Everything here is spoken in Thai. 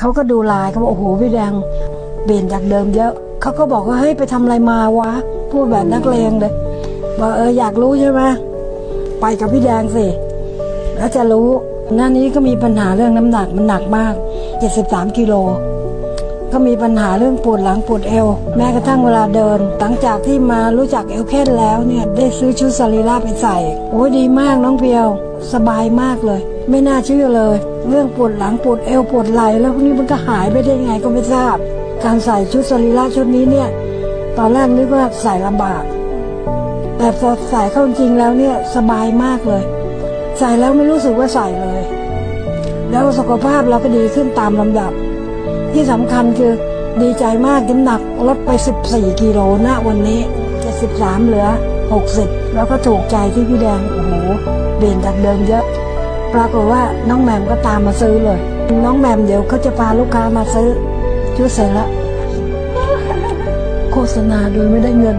เขาก็ดูลายเขาบอกโอ้โหพี่แดงเปลี่ยนจากเดิมเยอะเขาก็บอกว่าเฮ้ยไปทำอะไรมาวะ พูดแบบนักเลงเลยบอกเอออยากรู้ใช่ไหมไปกับพี่แดงสิแล้วจะรู้หน้านี้ก็มีปัญหาเรื่องน้ำหนักมันหนักมาก 73กิโล ก็มีปัญหาเรื่องปวดหลังปวดเอว แม้กระทั่งเวลาเดิน หลังจากที่มารู้จักเอลเคนแล้วเนี่ยได้ซื้อชุดสรีระไปใส่ โอ้ยดีมากน้องเพียว สบายมากเลย ไม่น่าเชื่อเลย เรื่องปวดหลังปวดเอวปวดไหล่แล้วพวกนี้มันก็หายไปได้ยังไงก็ไม่ทราบ การใส่ชุดสรีระชุดนี้เนี่ยตอนแรกนึกว่าใส่ลำบาก แต่พอใส่เข้าจริงแล้วเนี่ยสบายมากเลย ใส่แล้วไม่รู้สึกว่าใส่เลย แล้วสุขภาพเราก็ดีขึ้นตามลำดับ ที่สำคัญคือดีใจมากน้ำหนักลดไป 14 กิโลณวันนี้73เหลือ 60 แล้วก็ถูกใจที่พี่แดง โอ้โหเปลี่ยนจากเดิมเยอะ ปรากฏว่าน้องแหม่มก็ตามมาซื้อเลย น้องแหม่มเดี๋ยวเขาจะพาลูกค้ามาซื้อชุดเสร็จแล้วโฆษณาโดยไม่ได้เงิน